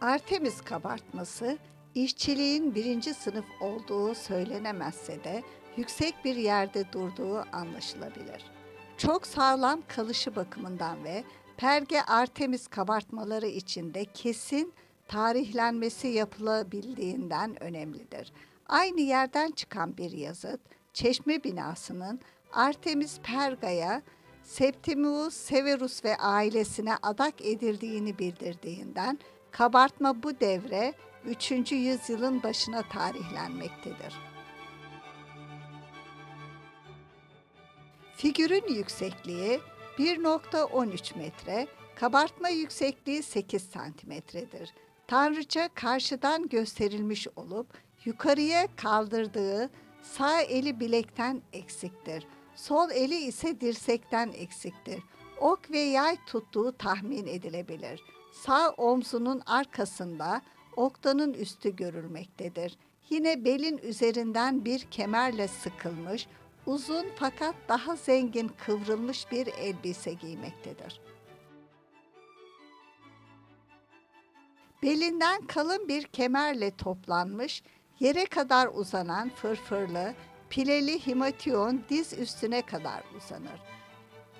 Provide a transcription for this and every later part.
Artemis kabartması işçiliğin birinci sınıf olduğu söylenemezse de yüksek bir yerde durduğu anlaşılabilir. Çok sağlam kalışı bakımından ve Perge Artemis kabartmaları içinde kesin tarihlenmesi yapılabildiğinden önemlidir. Aynı yerden çıkan bir yazıt, çeşme binasının Artemis Perga'ya Septimius Severus ve ailesine adak edildiğini bildirdiğinden kabartma bu devre 3. yüzyılın başına tarihlenmektedir. Figürün yüksekliği 1.13 metre, kabartma yüksekliği 8 santimetredir. Tanrıça karşıdan gösterilmiş olup yukarıya kaldırdığı sağ eli bilekten eksiktir. Sol eli ise dirsekten eksiktir. Ok ve yay tuttuğu tahmin edilebilir. Sağ omzunun arkasında oktanın üstü görülmektedir. Yine belin üzerinden bir kemerle sıkılmış, uzun fakat daha zengin kıvrılmış bir elbise giymektedir. Belinden kalın bir kemerle toplanmış, yere kadar uzanan fırfırlı, pileli himation diz üstüne kadar uzanır.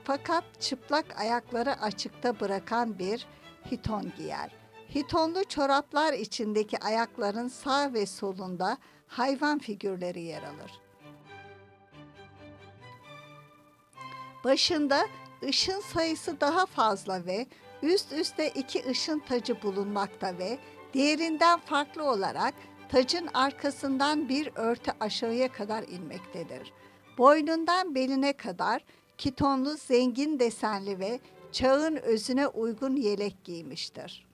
Fakat çıplak ayakları açıkta bırakan bir hiton giyer. Hitonlu çoraplar içindeki ayakların sağ ve solunda hayvan figürleri yer alır. Başında ışın sayısı daha fazla ve üst üste iki ışın tacı bulunmakta ve diğerinden farklı olarak tacın arkasından bir örtü aşağıya kadar inmektedir. Boynundan beline kadar kitonlu zengin desenli ve çağın özüne uygun yelek giymiştir.